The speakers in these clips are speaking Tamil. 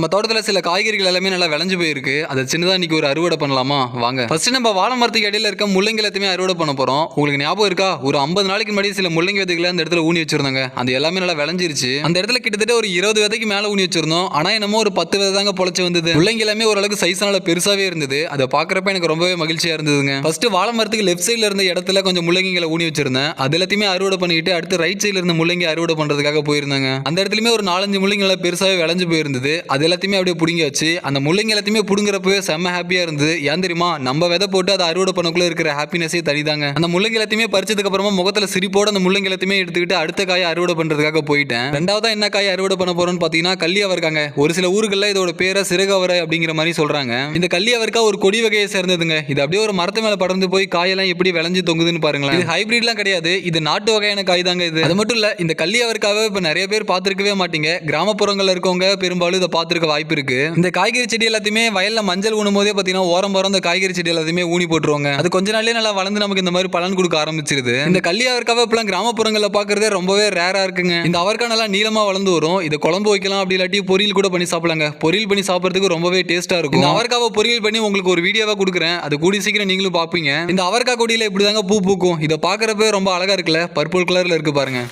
நம்ம தோட்டத்தில் சில காய்கறிகள் எல்லாமே நல்லா விளைஞ்சு போயிருக்கு. அதை சின்னதாக இன்னைக்கு ஒரு அறுவடை பண்ணலாமா? வாங்க. ஃபர்ஸ்ட் நம்ம வாழை மரத்துக்கு இடையில இருக்க முள்ளங்கி எல்லாத்தையுமே அறுவடை பண்ண போறோம். உங்களுக்கு ஞாபகம் இருக்கா? ஒரு ஐம்பது நாளைக்கு முன்னாடி சில முள்ளங்கி விதைகளை அந்த இடத்துல ஊனி வச்சிருந்தாங்க. அந்த எல்லாமே நல்லா விளைஞ்சிருச்சு. அந்த இடத்துல கிட்டத்தட்ட ஒரு இருபது விதைக்கு மேல ஊனி வச்சிருந்தோம். ஆனா என்னமோ ஒரு பத்து விதை தாங்க பொழைச்சு வந்தது. முள்ளங்கி எல்லாமே ஓரளவுக்கு சைஸ்னால நல்லா பெருசாவே இருந்தது. அதை பாக்குறப்ப எனக்கு ரொம்பவே மகிழ்ச்சியா இருந்ததுங்க. ஃபர்ஸ்ட் வாழை மரத்துக்கு லெஃப்ட் சைடில் இருந்த இடத்துல கொஞ்சம் முள்ளங்கிகளை ஊனி வச்சிருந்தேன். அது எல்லாத்தையுமே அறுவடை பண்ணிட்டு அடுத்து ரைட் சைடில் இருந்த முள்ளங்கி அறுவடை பண்றதுக்காக போயிருந்தாங்க. அந்த இடத்துலயுமே ஒரு நாலஞ்சு முள்ளங்கி நல்லா பெருசாவே விளைஞ்சு போயிருந்தது. அது எல்லாத்தையுமே அப்படியே புடுங்கியாச்சு. அந்த முள்ளங்கி எல்லாத்தையுமே பிடுங்குறப்பவே செம்ம ஹாப்பியா இருந்தது. ஏன் தெரியுமா? நம்ம விதை போட்டு அதை அறுவடை பண்ணக்குள்ள இருக்கிற ஹாப்பினஸே தனிதாங்க. அந்த முள்ளங்கி எல்லாத்தையுமே பறிச்சதுக்கு அப்புறமா முகத்துல சிரிப்போட அந்த முள்ளங்கி எல்லாத்தையுமே எடுத்துக்கிட்டு அடுத்த காயை அறுவடை பண்றதுக்காக போயிட்டேன். ரெண்டாவது என்ன காய் அறுவடை பண்ண போறோம்னு பாத்தீங்கன்னா கள்ளி அவர்காங்க ஒரு சில ஊர்கள்ல இதோட பேரை சிறகவரை அப்படிங்கிற மாதிரி சொல்றாங்க. இந்த கள்ளி அவர்க்கா ஒரு கொடி வகையை சேர்ந்ததுங்க. இது அப்படியே ஒரு மரத்து மேல படர்ந்து போய் காயெல்லாம் எப்படி விளைஞ்சு தொங்குதுன்னு பாருங்களேன். இது ஹைபிரிட்லாம் கிடையாது. இது நாட்டு வகையான காய் தாங்க இது. அது மட்டும் இல்ல இந்த கள்ளி அவர்க்காக இப்ப நிறைய பேர் பார்த்திருக்கவே மாட்டீங்க. கிராமப்புறங்கள்ல இருக்கவங்க பெரும்பாலும் இதை பார்த்திருக்க வாய்ப்பு இருக்கு. இந்த காய்கறி செடி எல்லாத்தையுமே வயல்ல மஞ்சள் ஊனும் போதே பாத்தீங்கன்னா ஓரம் போற இந்த காய்கறி செடி எல்லாத்தையுமே ஊனி போட்டுருவாங்க. அது கொஞ்ச நாள்லயே நல்லா வளர்ந்து நமக்கு இந்த மாதிரி பலன் கொடுக்க ஆரம்பிச்சிருது. இந்த கள்ளி அவருக்காக இப்பெல்லாம் கிராமப்புறங்கள்ல பாக்குறதே ரொம்பவே ரேரா இருக்குங்க. இந்த அவர்க்கா நல்லா நீளமா வளர்ந்து வரும். இது குழம்பு வைக்கலாம் அப்படி இல்லாட்டி பொரியல் கூட பண்ணி சாப்பிடலாங்க. பொரியல் பண்ணி சாப்பிடுறதுக்கு ரொம்பவே டேஸ்டா இருக்கும். இந்த பொரியல் பண்ணி உங்களுக்கு ஒரு வீடியோவா கொடுக்குறேன். அது கூடி சீக்கிரம் நீங்களும் பார்ப்பீங்க இந்த அவர்க்கா கொடியில இப்படிதாங்க பூ பூக்கும். இதை பாக்குறப்ப ரொம்ப அழகா இருக்குல்ல? பர்பிள் கலர்ல இருக்கு பாருங்க.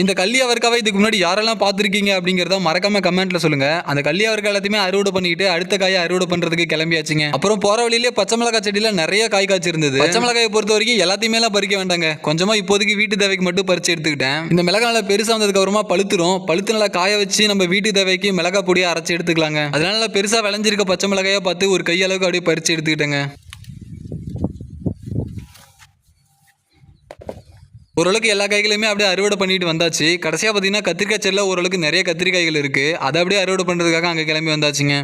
இந்த கள்ளி அவர்க்காவை இதுக்கு முன்னாடி யாரெல்லாம் பார்த்துருக்கீங்க அப்படிங்கிறத மறக்காம கமெண்ட்ல சொல்லுங்க. அந்த கல்லி அவர்க்கா எல்லாத்தையுமே அறுவடை பண்ணிட்டு அடுத்த காயை அறுவடை பண்றதுக்கு கிளம்பியாச்சுங்க. அப்புறம் போற வழியிலே பச்சை மிளகாய் செடியில நிறைய காய் காய்ச்சி இருந்தது பச்சை மிளகாயை பொறுத்த வரைக்கும் எல்லாத்தையுமே எல்லாம் பறிக்க வேண்டாங்க. கொஞ்சமா இப்போதைக்கு வீட்டு தேவைக்கு மட்டும் பறிச்சு எடுத்துக்கிட்டேன். இந்த மிளகாய் நல்லா பெருசா வந்ததுக்கு அப்புறமா பழுத்துரும். பழுத்து நல்லா காய வச்சு நம்ம வீட்டு தேவைக்கு மிளகாய் பொடியை அரைச்சு எடுத்துக்கலாங்க. அதனால நல்லா பெருசா விளைஞ்சிருக்க பச்சை மிளகாயை பார்த்து ஒரு கையளவுக்கு அப்படியே பறிச்சு எடுத்துக்கிட்டேங்க. ஓரளவுக்கு எல்லா காய்களையுமே அப்படியே அறுவடை பண்ணிட்டு வந்தாச்சு. கடைசியாக பார்த்தீங்கன்னா கத்திரிக்காய் செடியில் ஓரளவுக்கு நிறைய கத்திரிக்காய்கள் இருக்குது அதை அப்படியே அறுவடை பண்ணுறதுக்காக அங்கே கிளம்பி வந்தாச்சுங்க.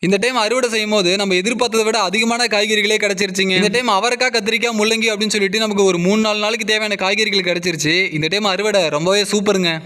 இந்த டைம் அறுவடை செய்யும் போது நம்ம எதிர்பார்த்ததை விட அதிகமான காய்கறிகளே கிடைச்சிருச்சுங்க. இந்த டைம் அவரைக்காய் கத்திரிக்காய் முள்ளங்கி அப்படின்னு சொல்லிட்டு நமக்கு ஒரு மூணு நாலு நாளைக்கு தேவையான காய்கறிகள் கிடைச்சிருச்சு. இந்த டைம் அறுவடை ரொம்பவே சூப்பருங்க